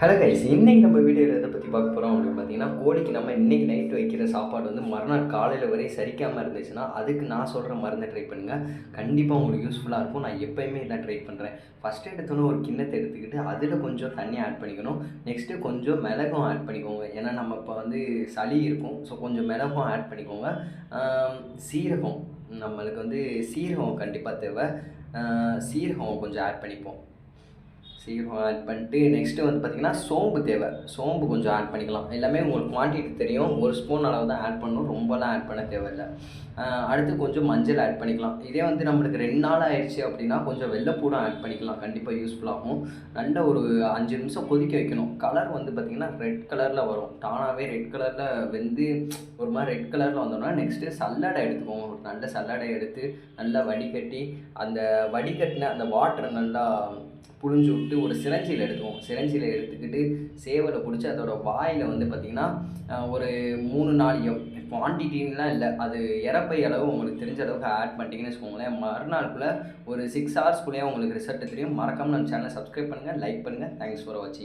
Hello guys இன்னைக்கு நம்ம வீடியோவில் எதை பற்றி பார்க்க போகிறோம் அப்படின்னு பார்த்தீங்கன்னா கோழிக்கு நம்ம இன்றைக்கி நைட் வைக்கிற சாப்பாடு வந்து மறுநாள் காலையில் வரை சரிக்காமல் இருந்துச்சுன்னா அதுக்கு நான் சொல்கிற மருந்தை ட்ரை பண்ணுங்கள் கண்டிப்பாக உங்களுக்கு யூஸ்ஃபுல்லாக இருக்கும். நான் எப்போயுமே இதான் ட்ரை பண்ணுறேன் ஃபஸ்ட்டு எடுத்தோன்னே ஒரு கிண்ணத்தை எடுத்துக்கிட்டு அதில் கொஞ்சம் தண்ணி ஆட் பண்ணிக்கணும். நெக்ஸ்ட்டு கொஞ்சம் மிளகும் ஆட் பண்ணிக்கோங்க. ஏன்னா நம்ம இப்போ வந்து சளி இருக்கும். ஸோ கொஞ்சம் மிளகும் ஆட் பண்ணிக்கோங்க. சீரகம். நம்மளுக்கு வந்து சீரகம் கண்டிப்பாக தேவை. சீரகம் கொஞ்சம் ஆட் பண்ணிப்போம். சீரகம் ஆட் பண்ணிட்டு நெக்ஸ்ட்டு வந்து பார்த்திங்கன்னா சோம்பு தேவை. சோம்பு கொஞ்சம் ஆட் பண்ணிக்கலாம். எல்லாமே உங்களுக்கு குவான்டிட்டி தெரியும். ஒரு ஸ்பூன் அளவு தான் ஆட் பண்ணணும். ரொம்பலாம் ஆட் பண்ண தேவையில்லை. அடுத்து கொஞ்சம் மஞ்சள் ஆட் பண்ணிக்கலாம். இதே வந்து நம்மளுக்கு ரெண்டு நாள் ஆயிடுச்சு அப்படின்னா கொஞ்சம் வெள்ளைப்பூடம் ஆட் பண்ணிக்கலாம். கண்டிப்பாக யூஸ்ஃபுல்லாகும் நல்ல ஒரு அஞ்சு நிமிஷம் கொதிக்க வைக்கணும். கலர் வந்து பார்த்திங்கன்னா ரெட் கலரில் வரும். தானாகவே ரெட் கலரில் வெந்து ஒரு மாதிரி ரெட் கலரில் வந்தோம்னா நெக்ஸ்ட்டு சல்லடை எடுத்துக்கோங்க. ஒரு நல்ல சல்லடை எடுத்து நல்லா வடிகட்டி அந்த வடிகட்டின அந்த வாட்டரை நல்லா புழிஞ்சு விட்டு ஒரு சிரஞ்சியில் எடுத்துவோம் சிரஞ்சியில் எடுத்துக்கிட்டு சேவலை பிடிச்சி அதோட வாயில் வந்து பார்த்திங்கன்னா ஒரு மூணு நாள் குவான்டிட்டின்லாம் இல்லை. அது இறப்பை அளவு உங்களுக்கு தெரிஞ்ச அளவுக்கு ஆட் பண்ணிட்டீங்கன்னு வச்சுக்கோங்களேன். மறுநாளுக்குள்ளே ஒரு சிக்ஸ் ஹவர்ஸ்குள்ளேயே உங்களுக்கு ரிசல்ட் தெரியும். மறக்காமல் நம்ம சேனலை சப்ஸ்கிரைப் பண்ணுங்கள் லைக் பண்ணுங்கள் தேங்க்ஸ் ஃபார் வாட்சிங்